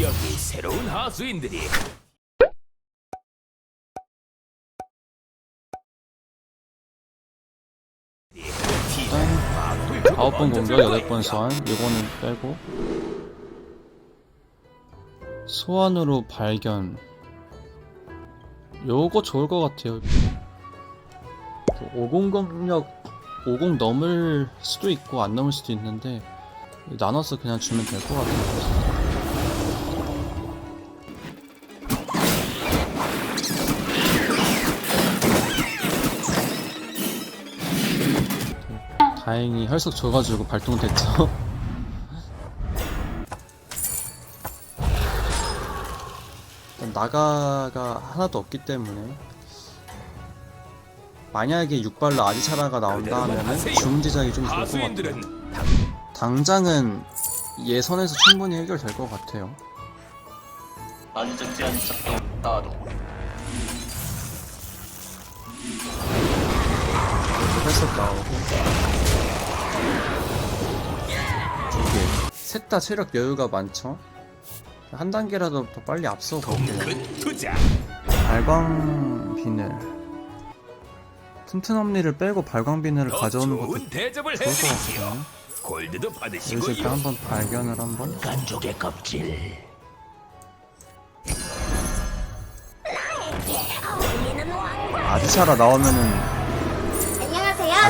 여기 새로운 하수인들이 아홉 번 공격, 여덟 번 소환. 요거는 빼고. 소환으로 발견. 요거 좋을 것 같아요. 50 공격, 50 넘을 수도 있고 안 넘을 수도 있는데 나눠서 그냥 주면 될 것 같아요. 다행히 혈석 줘가지고 발동됐죠. 일단 나가가 하나도 없기 때문에 만약에 육발로 아지차라가 나온다 하면은 주문 제작이 좀 좋을 것 같아요. 당장은 예선에서 충분히 해결될 것 같아요. 안전 제한 작동 따로 혈석 나오고 두개 셋다 체력 여유가 많죠? 한 단계라도 더 빨리 앞서 볼게요. 발광 비늘 튼튼 엄니를 빼고 발광 비늘을 더 가져오는 것도 좋을 것 같거든요. 골드도 받으시고요 일단 한번 발견을 한번 간족의 껍질 아지샤라 나오면은.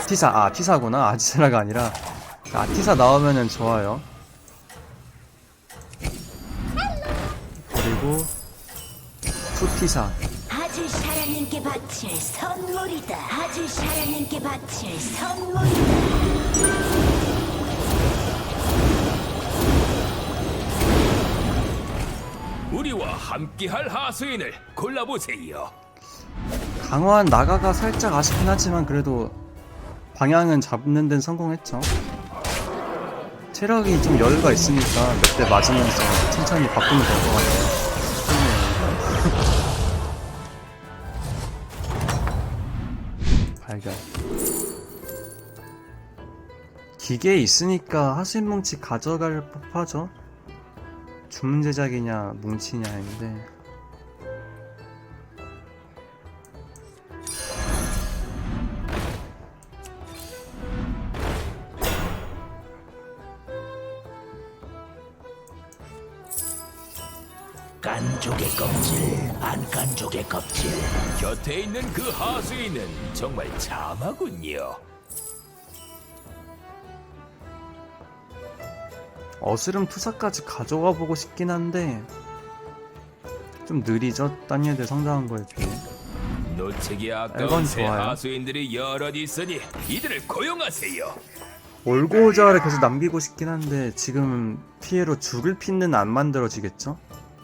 아티사 아 아티사구나 아지샤라가 아니라 아티사 나오면은 좋아요. 그리고 푸티사 아주 사랑님께 바칠 선물이다. 아주 사랑님께 바칠 선물이다. 우리와 함께할 하수인을 골라보세요 강화한 나가가 살짝 아쉽긴 하지만 그래도 방향은 잡는 데는 성공했죠. 체력이 좀 여유가 있으니까 몇 대 맞으면서 천천히 바꾸면 될 것 같아요. 발견. 기계에 있으니까 하수인 뭉치 가져갈 법하죠. 주문 제작이냐 뭉치냐 했는데 깐족의 껍질 안 깐족의 껍질 곁에 있는 그 하수인은 정말 참하군요 어스름 투사까지 가져가 보고 싶긴 한데 좀 느리죠? 딴 애들 성장한 거에 비해 노책이 이건 아까운 새 좋아요. 하수인들이 여럿 있으니 이들을 고용하세요 올고자를 계속 남기고 싶긴 한데 지금 피해로 죽을 핀는 안 만들어지겠죠?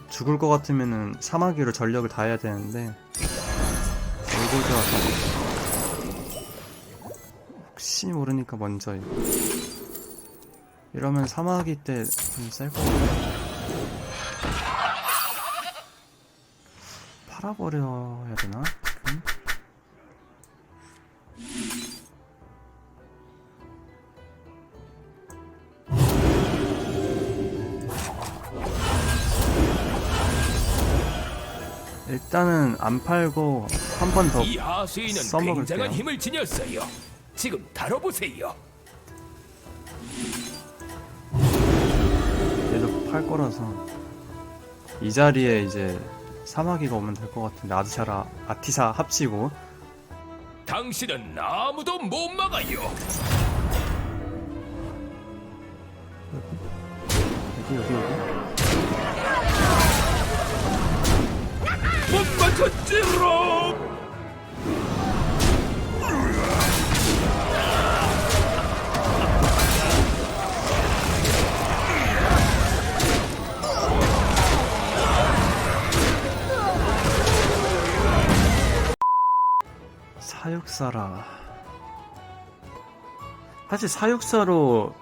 죽을 것 같으면은 사마귀로 전력을 다해야 되는데 올고자가 혹시 모르니까 먼저 이러면 사마귀 때좀셀것 같아요 팔아버려야 되나? 일단은 안 팔고 한 번 더 이 하수인은 써먹을게요. 굉장한 힘을 지녔어요. 지금 다뤄보세요. 계속 팔 거라서 이 자리에 이제 사마귀가 오면 될 것 같은데 아드샤라 아티사 합치고. 당신은 아무도 못 막아요. 여기 여기 여기 못 맞췄지롱 사육사라. 사실 사육사로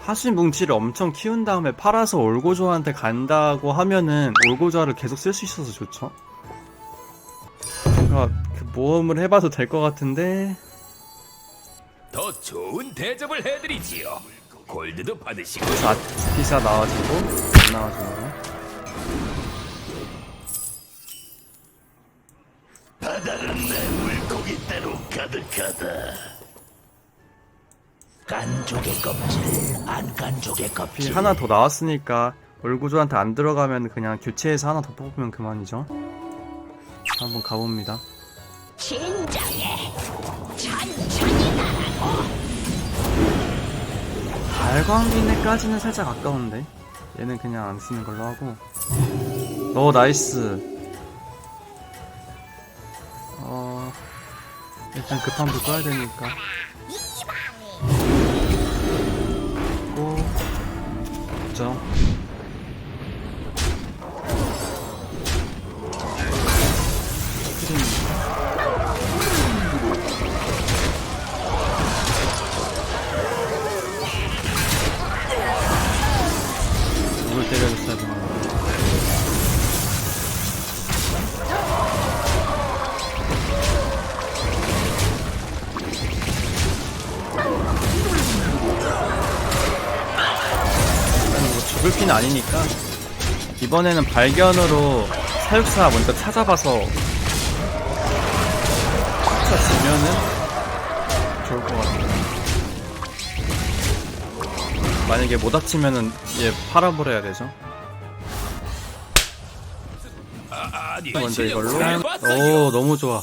하수인 뭉치를 엄청 키운 다음에 팔아서 올고조한테 간다고 하면은 올고조를 계속 쓸 수 있어서 좋죠 자, 그 모험을 해봐도 될 것 같은데. 더 좋은 대접을 해드리지요. 골드도 받으시고. 자, 기사 나와주고 안 나와주고. 바다는 내 물고기 대로 가득하다. 간족의 껍질, 안 간족의 껍질. 하나 더 나왔으니까 얼굴조한테 안 들어가면 그냥 교체해서 하나 더 뽑으면 그만이죠. 한번 가봅니다. 진정해. 천천히 가라고. 발광기내까지는 살짝 아까운데 얘는 그냥 안 쓰는 걸로 하고 어 나이스 어 일단 급한 불 꺼야 되니까 고 그죠 피는 아니니까 이번에는 발견으로 사육사 먼저 찾아봐서 찾으면은 좋을 것 같아요. 만약에 못 합치면은 얘 팔아버려야 되죠. 먼저 이걸로. 오 너무 좋아.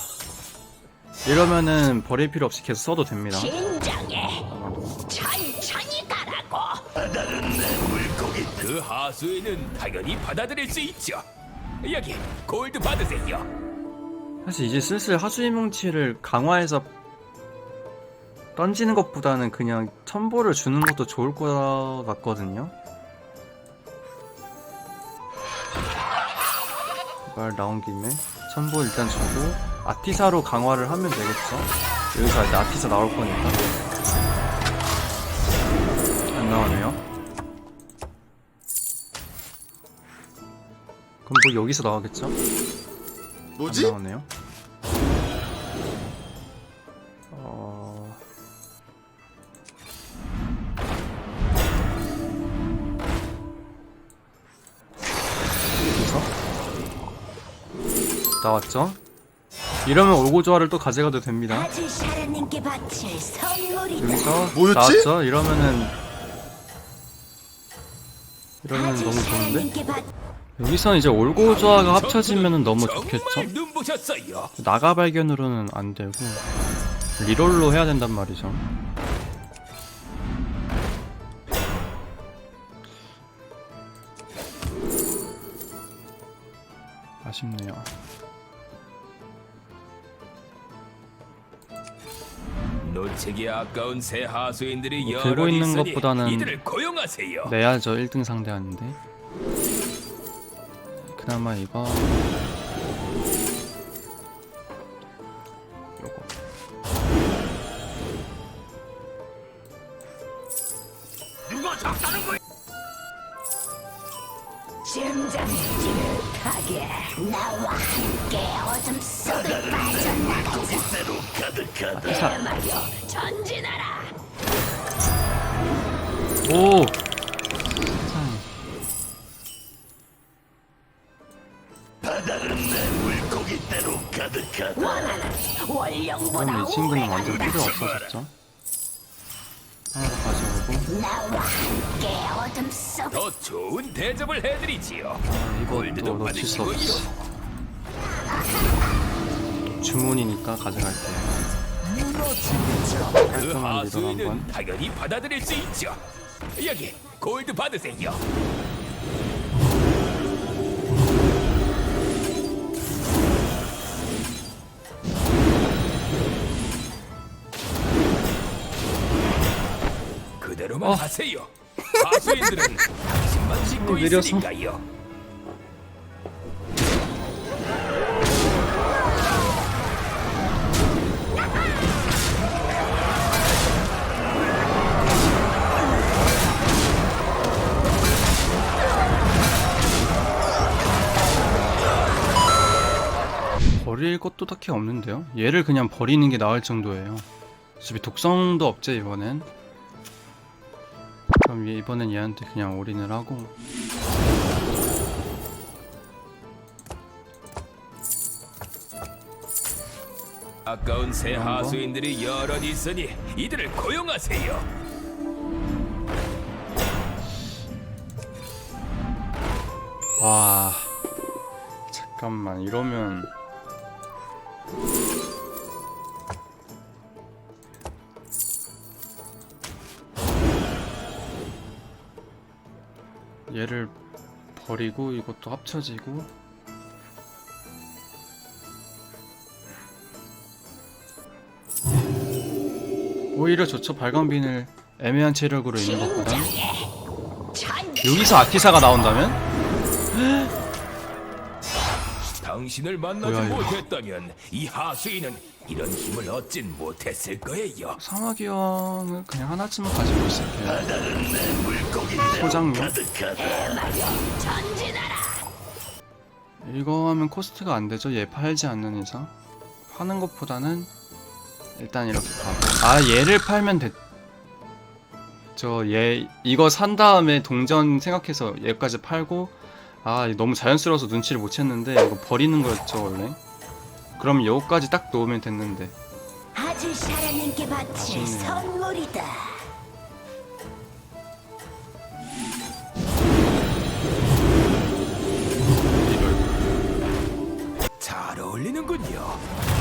이러면은 버릴 필요 없이 계속 써도 됩니다. 그 하수인은 당연히 받아들일 수 있죠. 여기 골드 받으세요. 사실 이제 슬슬 하수인 뭉치를 강화해서 던지는 것보다는 그냥 첨보를 주는 것도 좋을 것 같거든요. 말 나온 김에 첨보 일단 주고 아티사로 강화를 하면 되겠죠. 여기서 이제 아티사 나올 거니까 안 나오네요. 그럼 뭐 여기서 나오겠죠? 뭐지? 안 나오네요. 어... 여기서 나왔죠? 이러면 올고조화를 또 가져가도 됩니다. 여기서 뭐였지? 나왔죠? 이러면은 이러면 너무 좋은데? 여기선 이제 올고조화가 합쳐지면은 너무 좋겠죠? 나가 발견으로는 안 되고 리롤로 해야 된단 말이죠. 아쉽네요. 놓치기 아까운 새 하수인들이 뭐 들고 있는 것보다는. 내야죠 1등 상대하는데. 그나마 이거 요거 심장지긋하게 나와 함께 어둠 속을 빠져나가자. 대마여 전진하라. 오! 그럼 이 친구는 완전. 필요 없어졌죠? 하나 더 가져오고 나와 함께 어둠 속더 좋은 대접을 해드리지요. 이것도 골드도 놓칠 수. 없어 주문이니까 가져갈게요 그 하수인은 한번 당연히 받아들일 수 있죠. 여기 골드 받으세요. 어. 하세요. 하수인들은 당신만 짓고 느려서. 있으니까요. 버릴 것도 딱히 없는데요 얘를 그냥 버리는 게 나을 정도예요 어차피 독성도 없지 이번엔 그럼 얘 이번엔 얘한테 그냥 올인을 하고 아까운 새 그런 거? 하수인들이 여럿 있으니 이들을 고용하세요. 와 잠깐만 이러면 얘를 버리고 이것도 합쳐지고 오히려 좋죠 발광빈을 애매한 체력으로 있는 것보다 여기서 아티사가 나온다면? 당신을 만나지 뭐야. 못했다면 이 하수인은 이런 힘을 얻진 못했을 거예요. 사마귀 왕을 그냥 하나쯤은 가지고 있을게요 소장용? 전진하라. 이거 하면 코스트가 안 되죠? 얘 팔지 않는 이상? 파는 것보다는 일단 이렇게 가고 아 얘를 팔면 됐... 저 얘 이거 산 다음에 동전 생각해서 얘까지 팔고 아 너무 자연스러워서 눈치를 못 챘는데 이거 버리는 거였죠 원래 그럼 여기까지 딱 놓으면 됐는데 아주 사랑님께 바칠 아쉽네요. 선물이다. 잘 어울리는군요.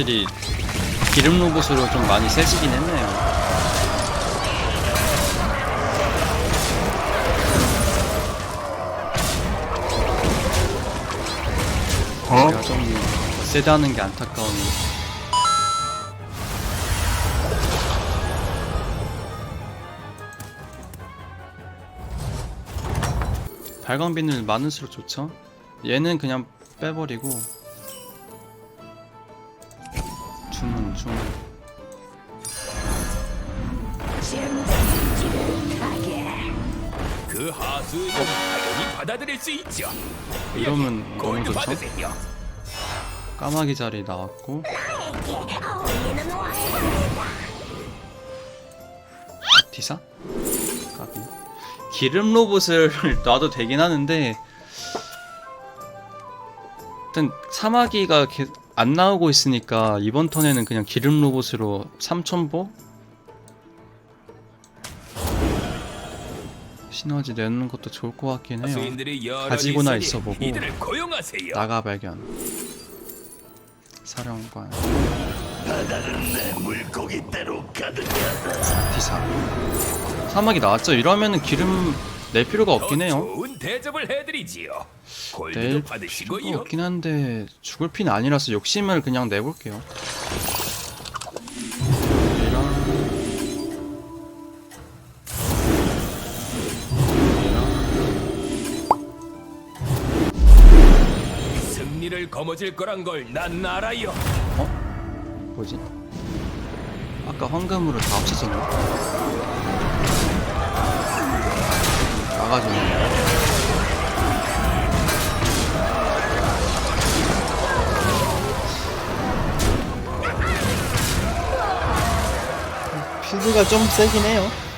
확실히 기름 로봇으로 좀 많이 세지긴 했네요. 제가 좀 세다는 게 안타까운 발광 비늘 많을수록 좋죠? 얘는 그냥 빼버리고 지름지름하게 그 하수인은 당연히 받아들일 수 있죠. 이러면 여기, 너무 골드 좋죠? 받으세요. 까마귀 자리 나왔고. 아티사? 까비 기름 로봇을 놔도 되긴 하는데 일단 사마귀가 개- 안 나오고 있으니까 이번 턴에는 그냥 기름 로봇으로 3000보? 시너지 내는 것도 좋을 것 같긴 해요 가지고나. 이들을 고용하세요. 나가 발견 사령관 디사 사막이 나왔죠? 이러면은 기름 낼 필요가 없긴 더 해요 좋은 대접을 해드리지요. 골드도 낼 받으시고요. 필요가 없긴 한데 죽을 피는 아니라서 욕심을 그냥 내볼게요 승리를 거머쥘 거란 걸 난 알아요. 뭐지? 아까 황금으로 다 합쳐졌나? 나가지네 필드가 좀 세긴 해요